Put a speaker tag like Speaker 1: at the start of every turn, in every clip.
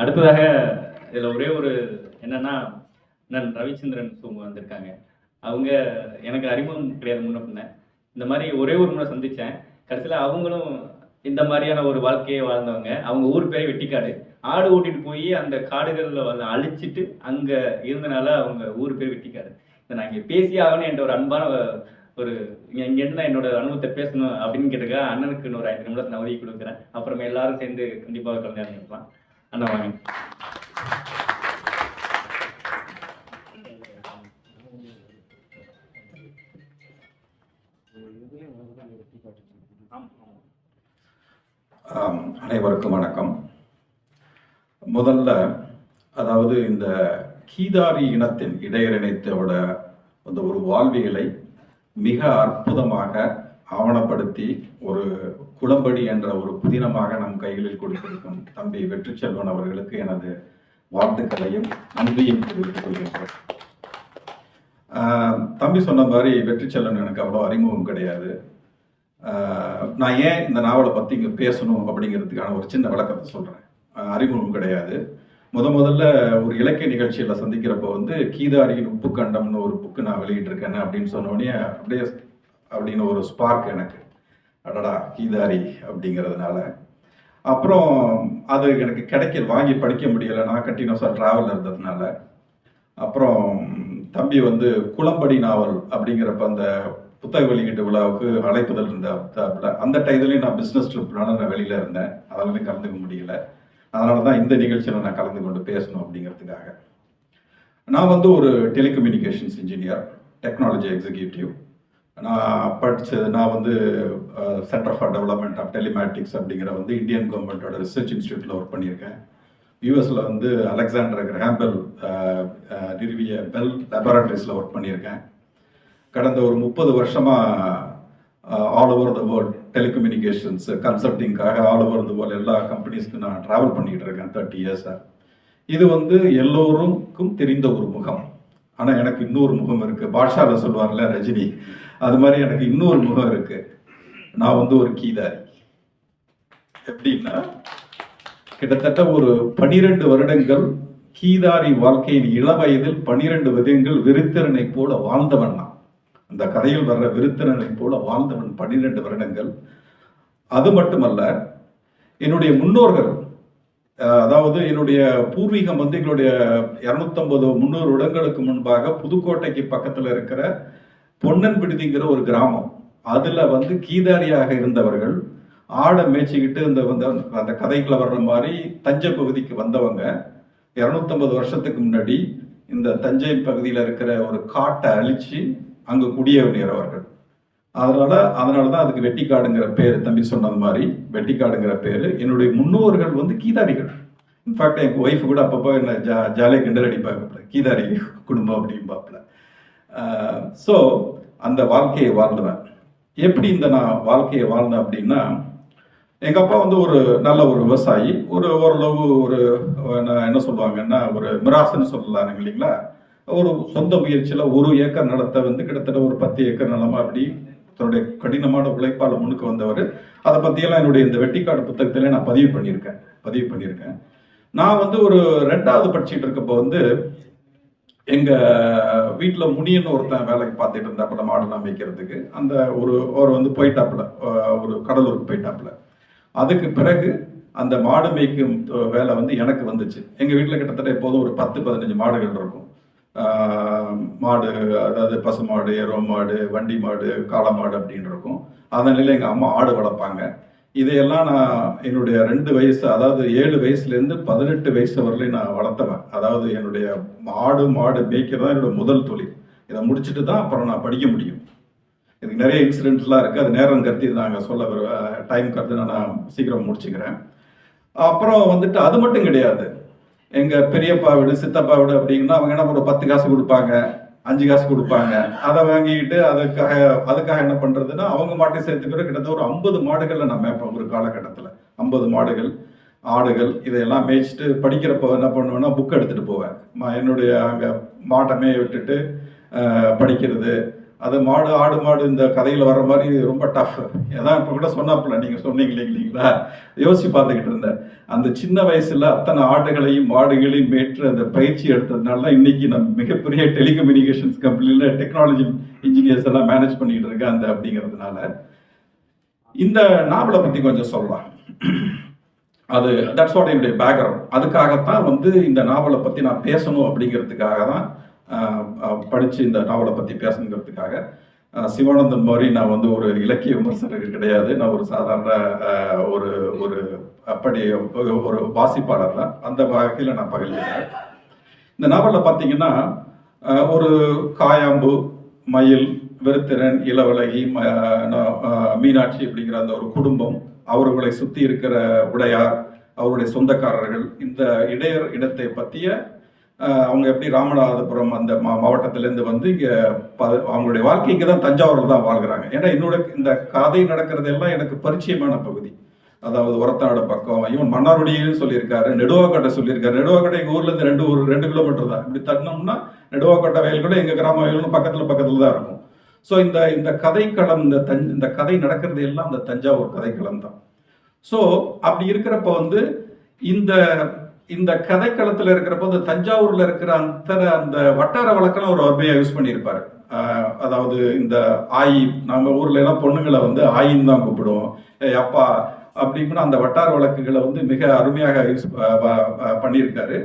Speaker 1: அடுத்ததாக இதில் ஒரே ஒரு என்னன்னா நான் ரவிச்சந்திரன் சோமு வந்திருக்காங்க. அவங்க எனக்கு அறிமுகம் கிடையாது முன்ன பின்ன. இந்த மாதிரி ஒரே ஒரு முறை சந்தித்தேன் கடைசியில் அவங்களும் இந்த மாதிரியான ஒரு வாழ்க்கையை வாழ்ந்தவங்க. அவங்க ஊர் பேரே வெட்டிக்காடு. ஆடு ஓட்டிட்டு போய் அந்த காடுகளில் வந்து அழிச்சிட்டு அங்கே இருந்தனால அவங்க ஊர் பேர் வெட்டிக்காடு. இதை நான் இங்கே பேசி ஆகணும் என்ற ஒரு அன்பான ஒரு இங்கேருந்து நான் என்னோட அனுபவத்தை பேசணும் அப்படின்னு கேட்டுக்க அண்ணனுக்கு இன்னொரு ஐந்து நிமிடத்தை நான் ஒதுக்கி கொடுக்குறேன். அப்புறமா எல்லாரும் சேர்ந்து கண்டிப்பாக கலந்து இறங்கிக்கலாம் அண்ணா வாங்க
Speaker 2: அனைவருக்கும் வணக்கம். முதல்ல அதாவது இந்த கீதாரி இனத்தின் இடையரிணைத்தோட அந்த ஒரு வாழ்வியலை மிக அற்புதமாக ஆவணப்படுத்தி ஒரு குளம்படி என்ற ஒரு புதினமாக நம் கைகளில் கொடுத்திருக்கும் தம்பி வெற்றி செல்வன் அவர்களுக்கு எனது வாழ்த்துக்களையும் நன்றியும் தெரிவித்துக் கொள்கின்றேன். தம்பி சொன்ன மாதிரி வெற்றி செல்வன் எனக்கு அவ்வளோ அறிமுகம் கிடையாது. நான் ஏன் இந்த நாவலை பற்றி இங்கே பேசணும் அப்படிங்கிறதுக்கான ஒரு சின்ன விளக்கத்தை சொல்கிறேன் அறிமுகம் கிடையாது. முத முதல்ல ஒரு இலக்கிய நிகழ்ச்சியில் சந்திக்கிறப்போ வந்து கீதாரியின் உப்பு கண்டம்னு ஒரு புக்கு நான் வெளியிட்டிருக்கேன் அப்படின்னு சொன்னோடனே அப்படியே அப்படின்னு ஒரு ஸ்பார்க் எனக்கு. அடடா கீதாரி அப்படிங்கிறதுனால. அப்புறம் அது எனக்கு கிடைக்க வாங்கி படிக்க முடியலை நான் கண்டினியூஸாக ட்ராவல் இருந்ததுனால. அப்புறம் தம்பி வந்து குளம்படி நாவல் அப்படிங்கிறப்ப அந்த புத்தக வெளியீட்டு விழாவுக்கு அழைப்புதல் இருந்த அந்த டைத்துலேயும் நான் பிஸ்னஸ் ட்ரிப்னால நான் வெளியில் இருந்தேன். அதெல்லாம் கலந்துக்க முடியல. அதனால தான் இந்த நிகழ்ச்சியில் நான் கலந்து கொண்டு பேசணும் அப்படிங்கிறதுக்காக. நான் வந்து ஒரு டெலிகம்யூனிகேஷன்ஸ் இன்ஜினியர் டெக்னாலஜி எக்ஸிக்யூட்டிவ் நான் படித்தது நான் வந்து centre for development of telematics அப்படிங்கிற வந்து இந்தியன் கவர்மெண்ட்டோட ரிசர்ச் இன்ஸ்டியூட்டில் ஒர்க் பண்ணியிருக்கேன். யூஎஸில் வந்து அலெக்சாண்டர் கிரஹாம்பெல் நிறுவிய பெல் லெபரட்டரிஸில் ஒர்க் பண்ணியிருக்கேன். கடந்த ஒரு முப்பது வருஷமாக all over the world telecommunications கன்சல்ட்டிங்காக all over the world எல்லா கம்பெனிஸ்க்கு நான் ட்ராவல் பண்ணிக்கிட்டு இருக்கேன் தேர்ட்டி இயர்ஸாக இது வந்து எல்லோருக்கும் தெரிந்த ஒரு முகம். ஆனால் எனக்கு இன்னொரு முகம் இருக்குது பாட்ஷாவில் சொல்லுவார்ல ரஜினி அது மாதிரி எனக்கு இன்னொரு முகம் இருக்குது நான் வந்து ஒரு கீதாரி. எப்படின்னா கிட்டத்தட்ட ஒரு பனிரெண்டு வருடங்கள் கீதாரி வாழ்க்கையின் இளவயதில் பனிரெண்டு விதங்கள் விருத்திரனை போல வாழ்ந்தவன் நான். அந்த கதையில் வர்ற விருத்திரனை போல வாழ்ந்தவன் பன்னிரெண்டு வருடங்கள். அது மட்டுமல்ல என்னுடைய முன்னோர்கள் அதாவது என்னுடைய பூர்வீகம் வந்து எங்களுடைய இரநூத்தம்பது முந்நூறு இடங்களுக்கு முன்பாக புதுக்கோட்டைக்கு பக்கத்தில் இருக்கிற பொன்னன் விடுதிங்கிற ஒரு கிராமம். அதில் வந்து கீதாரியாக இருந்தவர்கள் ஆடை மேய்ச்சிக்கிட்டு இந்த வந்து அந்த கதைகளை வர்ற மாதிரி தஞ்சை பகுதிக்கு வந்தவங்க. இரநூத்தம்பது வருஷத்துக்கு முன்னாடி இந்த தஞ்சை பகுதியில் இருக்கிற ஒரு காட்டை அழித்து அங்கே குடிய வேண்டியவர்கள் அதனால் அதனால தான் அதுக்கு வெட்டிக்காடுங்கிற பேர் தம்பி சொன்னது மாதிரி வெட்டிக்காடுங்கிற பேர். என்னுடைய முன்னோர்கள் வந்து கீதாரிகள். இன்ஃபேக்ட் எங்கள் ஒய்ஃப் கூட அப்பப்போ என்ன ஜா ஜாலியாக கிண்டல் அடிப்பாங்க கீதாரி குடும்பம் அப்படிம்பாப்புல. ஸோ அந்த வாழ்க்கையை வாழ்ந்தவன். எப்படி இந்த நான் வாழ்க்கையை வாழ்ந்தேன் அப்படின்னா எங்கள் அப்பா வந்து ஒரு நல்ல ஒரு விவசாயி. ஒரு ஓரளவு ஒரு என்ன- என்ன சொல்லுவாங்கன்னா ஒரு மிராசுன்னு சொல்லலாம் இல்லைங்களா? ஒரு சொந்த முயற்சியில் ஒரு ஏக்கர் நிலத்தை வந்து கிட்டத்தட்ட ஒரு பத்து ஏக்கர் நிலமாக அப்படி தன்னுடைய கடினமான உழைப்பால் முன்னுக்கு வந்தவர். அதை பற்றியெல்லாம் என்னுடைய இந்த வெட்டிக்காடு புத்தகத்திலே நான் பதிவு பண்ணியிருக்கேன். பதிவு பண்ணியிருக்கேன். நான் வந்து ஒரு ரெண்டாவது படிச்சுட்டு இருக்கப்போ வந்து எங்க வீட்டில் முனியன்னு ஒருத்தன் வேலைக்கு பார்த்துட்டு இருந்தாப்புல மாடெல்லாம் மேய்க்கிறதுக்கு. அந்த ஒரு அவர் வந்து போயிட்டாப்புல ஒரு கடலூருக்கு போயிட்டாப்புல. அதுக்கு பிறகு அந்த மாடு மேய்க்கும் வேலை வந்து எனக்கு வந்துச்சு. எங்கள் வீட்டில் கிட்டத்தட்ட எப்போதும் ஒரு பத்து பதினஞ்சு மாடுகள் இருக்கும். மாடு அதாவது பசு மாடு எருவ மாடு வண்டி மாடு காளை மாடு அப்படின்னு இருக்கும். அதனால எங்கள் அம்மா ஆடு வளர்ப்பாங்க. இதையெல்லாம் நான் என்னுடைய ரெண்டு வயசு அதாவது ஏழு வயசுலேருந்து பதினெட்டு வயசு வரலையும் நான் வளர்த்தவன். அதாவது என்னுடைய மாடு மாடு மேய்க்கிறது தான் என்னோட முதல் தொழில். இதை முடிச்சுட்டு தான் அப்புறம் நான் படிக்க முடியும். இதுக்கு நிறைய இன்சிடென்ட்ஸ்லாம் இருக்குது அது நேரம் கருத்தி நாங்கள் சொல்ல டைம் கருத்து நான் சீக்கிரம் முடிச்சுக்கிறேன். அப்புறம் வந்துட்டு அது மட்டும் கிடையாது. எங்கள் பெரியப்பா வீடு சித்தப்பா வீடு அப்படின்னா அவங்க என்ன ஒரு பத்து காசு கொடுப்பாங்க. அஞ்சு காசு கொடுப்பாங்க. அதை வாங்கிட்டு அதுக்காக அதுக்காக என்ன பண்ணுறதுன்னா அவங்க மாட்டை சேர்த்துக்கிற கிட்டத்தட்ட ஒரு ஐம்பது மாடுகளை நான் மேய்ப்பேன் ஒரு காலகட்டத்தில். ஐம்பது மாடுகள் ஆடுகள் இதையெல்லாம் மேய்ச்சிட்டு படிக்கிறப்போ என்ன பண்ணுவேன்னா புக் எடுத்துகிட்டு போவேன். ம- என்னுடைய அங்கே மாட்டை மேய விட்டுட்டு படிக்கிறது அது மாடு ஆடு மாடு இந்த கதையில் வர மாதிரி ரொம்ப டஃப் ஏதான் இப்போ கூட சொன்னாப்புல நீங்கள் சொன்னீங்களே இல்லைங்களா? யோசிச்சு பார்த்துக்கிட்டு இருந்தேன். அந்த சின்ன வயசுல அத்தனை ஆடுகளையும் மாடுகளையும் மேற்று அந்த பயிற்சி எடுத்ததுனால தான் இன்னைக்கு நம்ம மிகப்பெரிய டெலிகம்யூனிகேஷன்ஸ் கம்பெனியில் டெக்னாலஜி இன்ஜினியர்ஸ் எல்லாம் மேனேஜ் பண்ணிக்கிட்டு இருக்கேன் அந்த அப்படிங்கிறதுனால. இந்த நாவலை பற்றி கொஞ்சம் சொல்லலாம். அது தட்ஸ் வாட் என்னுடைய பேக்ரவுண்ட் அதுக்காகத்தான் வந்து இந்த நாவலை பற்றி நான் பேசணும் அப்படிங்கிறதுக்காக தான் படித்து இந்த நாவலை பற்றி பேசணுங்கிறதுக்காக சிவானந்தன் மாதிரி நான் வந்து ஒரு இலக்கிய விமர்சகர் கிடையாது. நான் ஒரு சாதாரண ஒரு ஒரு அப்படி ஒரு வாசிப்பாளர் தான். அந்த வகையில் நான் பகிர்ந்துக்கிறேன். இந்த நாவலில் பார்த்தீங்கன்னா ஒரு காயாம்பு மயில் வெறுத்திறன் இளவலகி ம- மீனாட்சி அப்படிங்கிற அந்த ஒரு குடும்பம் அவர்களை சுற்றி இருக்கிற உடையார் அவருடைய சொந்தக்காரர்கள் இந்த இடையர் இடத்தை பற்றிய அவங்க எப்படி ராமநாதபுரம் அந்த மா மாவட்டத்திலேருந்து வந்து இங்கே அவங்களுடைய வாழ்க்கை இங்கே தான் தஞ்சாவூரில் தான் வாழ்கிறாங்க. ஏன்னா என்னோட இந்த கதை நடக்கிறதெல்லாம் எனக்கு பரிச்சயமான பகுதி. அதாவது உரத்தாடு பக்கம் இவன் மன்னார்வடியும் சொல்லியிருக்காரு நெடுவாக்கட்டை சொல்லியிருக்காரு. நெடுவாக்கட்டை எங்கள் ஊர்லேருந்து ரெண்டு ஊர் ரெண்டு கிலோமீட்டர் தான். இப்படி தட்டினோம்னா நெடுவாக்கட்டை வயல் கூட எங்கள் கிராம வயலும் பக்கத்தில் பக்கத்தில் தான் இருக்கும். ஸோ இந்த இந்த கதைக்களம் இந்த தஞ் இந்த கதை நடக்கிறது எல்லாம் அந்த தஞ்சாவூர் கதைக்களம் தான். ஸோ அப்படி இருக்கிறப்ப வந்து இந்த இந்த கதைக்களத்தில் இருக்கிறப்போ அந்த தஞ்சாவூர்ல இருக்கிற அந்த அந்த வட்டார வழக்கெல்லாம் ஒரு அருமையாக யூஸ் பண்ணியிருப்பாரு. அதாவது இந்த ஆயி நம்ம ஊர்ல எல்லாம் பொண்ணுங்களை வந்து ஆயின்னு தான் கூப்பிடுவோம். அப்பா அப்படின்னு அந்த வட்டார வழக்குகளை வந்து மிக அருமையாக யூஸ் பண்ணியிருக்காரு.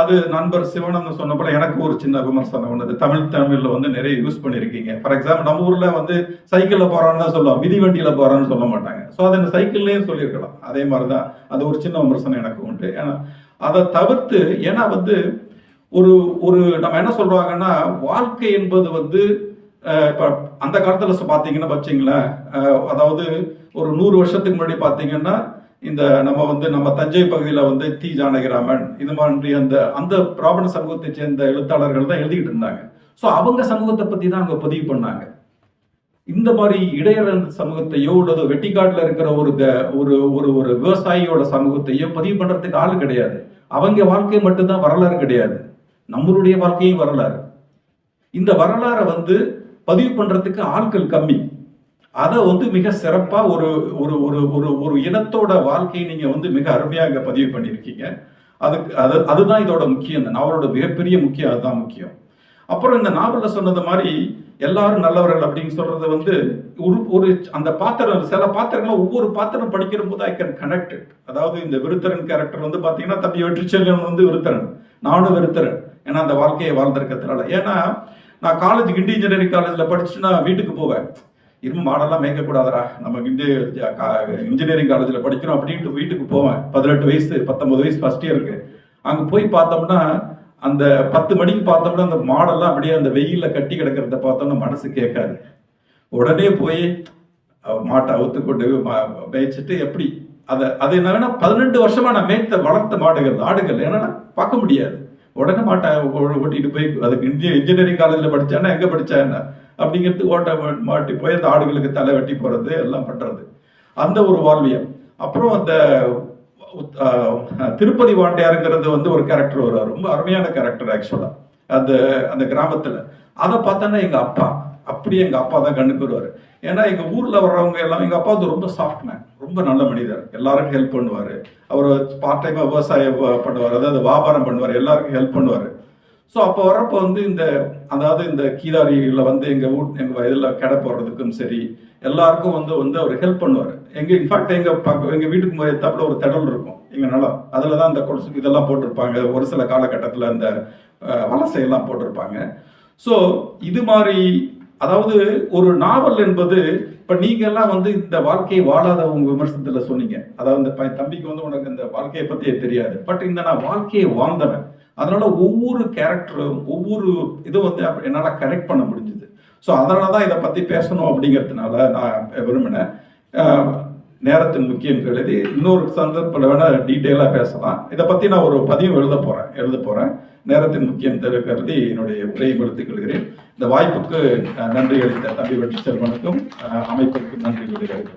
Speaker 2: அது நண்பர் சிவனந்தன் சொன்ன போல எனக்கு ஒரு சின்ன விமர்சனம் ஒன்று தமிழ் தமிழ்ல வந்து நிறைய யூஸ் பண்ணியிருக்கீங்க. ஃபார் எக்ஸாம்பிள் நம்ம ஊர்ல வந்து சைக்கிளில் போறான்னு தான் சொல்லுவோம் மிதி வண்டியில போறான்னு சொல்ல மாட்டாங்க. ஸோ அதை சைக்கிள்லேயும் சொல்லியிருக்கலாம். அதே மாதிரி தான் அது ஒரு சின்ன விமர்சனம் எனக்கு உண்டு. ஏன்னா அதை தவிர்த்து ஏன்னா வந்து ஒரு ஒரு நம்ம என்ன சொல்றாங்கன்னா வாழ்க்கை என்பது வந்து இப்போ அந்த காலத்தில் பார்த்தீங்கன்னா வச்சிங்களேன் அதாவது ஒரு நூறு வருஷத்துக்கு முன்னாடி பார்த்தீங்கன்னா இந்த நம்ம வந்து நம்ம தஞ்சை பகுதியில் வந்து தி ஜானகிராமன் இது மாதிரி அந்த அந்த பிராமண சமூகத்தை சேர்ந்த எழுத்தாளர்கள் தான் எழுதிக்கிட்டு இருந்தாங்க. ஸோ அவங்க சமூகத்தை பற்றி தான் அவங்க பதிவு பண்ணாங்க. இந்த மாதிரி இடையிற சமூகத்தையோ அல்லது வெட்டிக்காட்டில் இருக்கிற ஒரு க- ஒரு ஒரு ஒரு விவசாயியோட சமூகத்தையோ பதிவு பண்ணுறதுக்கு ஆள் கிடையாது. அவங்க வாழ்க்கை மட்டும்தான் வரலாறு கிடையாது. நம்மளுடைய வாழ்க்கையும் வரலாறு. இந்த வரலாறை வந்து பதிவு பண்றதுக்கு ஆட்கள் கம்மி. அதை வந்து மிக சிறப்பா ஒரு ஒரு ஒரு ஒரு ஒரு இனத்தோட வாழ்க்கையை நீங்க வந்து மிக அருமையாக பதிவு பண்ணியிருக்கீங்க. அதுக்கு அது அதுதான் இதோட முக்கியம். இந்த நாவலோட மிகப்பெரிய முக்கியம் அதுதான் முக்கியம். அப்புறம் இந்த நாவலில் சொன்னது மாதிரி எல்லாரும் நல்லவர்கள் அப்படின்னு சொல்றது வந்து ஒரு ஒரு அந்த பாத்திரம் சில பாத்திரங்களை ஒவ்வொரு பாத்திரம் படிக்கிற போது ஐ கேன் கனெக்டட் அதாவது இந்த விருத்தரன் கேரக்டர் வந்து பார்த்தீங்கன்னா தம்பி வெற்றிச்செல்வன் வந்து விருத்தரன். நானும் விருத்தரன். ஏன்னா அந்த வாழ்க்கையை வாழ்ந்திருக்கிறதுனால. ஏன்னா நான் காலேஜ் கிண்டி இன்ஜினியரிங் காலேஜில் படிச்சுட்டு நான் வீட்டுக்கு போவேன். இரும்பு மாடெல்லாம் மேய்க்கக்கூடாதரா நம்ம கிண்டி இன்ஜினியரிங் காலேஜில் படிக்கிறோம் அப்படின்ட்டு வீட்டுக்கு போவேன். பதினெட்டு வயசு பத்தொன்பது வயசு ஃபர்ஸ்ட் இயருக்கு அங்கே போய் பார்த்தோம்னா அந்த பத்து மணிக்கு பார்த்தோம்னா அந்த மாடெல்லாம் அப்படியே அந்த வெயிலில் கட்டி கிடக்கிறத பார்த்தோம்னா மனசு கேட்காது. உடனே போய் மாட்டை அவுத்து கொண்டு போய் மேய்ச்சிட்டு எப்படி? அதை அது என்னன்னா பதினெட்டு வருஷமா நான் மேய்த்த வளர்த்த மாடுகள் ஆடுகள் என்னன்னா பார்க்க முடியாது. உடனே மாட்டை ஓட்டிட்டு போய் அதுக்கு இன்ஜி இன்ஜினியரிங் காலேஜில் படித்தானா எங்கே படிச்சா என்ன அப்படிங்கிறது ஓட்ட மா- மாட்டி போய் அந்த ஆடுகளுக்கு தலை வெட்டி போகிறது எல்லாம் பண்ணுறது அந்த ஒரு வாழ்வியம். அப்புறம் அந்த திருப்பதி வாண்டியாருங்கிறது வந்து ஒரு கேரக்டர் வருவார். ரொம்ப அருமையான கேரக்டர் ஆக்சுவலாக அந்த அந்த கிராமத்தில். அதை பார்த்தோன்னா எங்கள் அப்பா. அப்படியே எங்கள் அப்பா தான் கண்ணுக்கு வருவார். ஏன்னா எங்கள் ஊரில் வர்றவங்க எல்லாம் எங்கள் அப்பா வந்து ரொம்ப சாஃப்ட் மேன் ரொம்ப நல்ல மனிதர். எல்லாருக்கும் ஹெல்ப் பண்ணுவார். அவர் பார்ட் டைமாக விவசாயம் பண்ணுவார். அதாவது வியாபாரம் பண்ணுவார். எல்லாருக்கும் ஹெல்ப் பண்ணுவார். ஸோ அப்போ வர்றப்போ வந்து இந்த அதாவது இந்த கீதாரியில் வந்து எங்கள் வீட் எங்கள் இதில் கடை போடுறதுக்கும் சரி எல்லாருக்கும் வந்து வந்து அவர் ஹெல்ப் பண்ணுவார். எங்கள் இன்ஃபேக்ட் எங்கள் பக்க எங்கள் வீட்டுக்கு போய் தப்பில் ஒரு திடல் இருக்கும். எங்கள் நிலம். அதில் தான் அந்த கொலுசு இதெல்லாம் போட்டிருப்பாங்க. ஒரு சில காலகட்டத்தில் அந்த வலசையெல்லாம் போட்டிருப்பாங்க. ஸோ இது மாதிரி அதாவது ஒரு நாவல் என்பது இப்போ நீங்கள்லாம் வந்து இந்த வாழ்க்கையை வாழாதவங்க விமர்சனத்தில் சொன்னீங்க. அதாவது இந்த பை- தம்பிக்கு வந்து உனக்கு இந்த வாழ்க்கையை பற்றியே தெரியாது. பட் இந்த நான் வாழ்க்கையை வாழ்ந்தவன். அதனால ஒவ்வொரு கேரக்டரும் ஒவ்வொரு இதுவும் வந்து என்னால் கனெக்ட் பண்ண முடிஞ்சுது. ஸோ அதனால தான் இதை பற்றி பேசணும் அப்படிங்கிறதுனால நான் விரும்பினேன். நேரத்தின் முக்கியம் எழுதி இன்னொரு சந்தர்ப்பில் வேணால் டீட்டெயிலாக பேசலாம். இதை பற்றி நான் ஒரு பதிவு எழுத போகிறேன் எழுத போகிறேன் நேரத்தின் முக்கியம் தெரு- கருதி என்னுடைய உரையை எடுத்துக் கொள்கிறேன். இந்த வாய்ப்புக்கு நன்றி அளித்த தம்பி வெற்றி செல்வனுக்கும் அமைப்பிற்கும் நன்றி கூறி நன்றி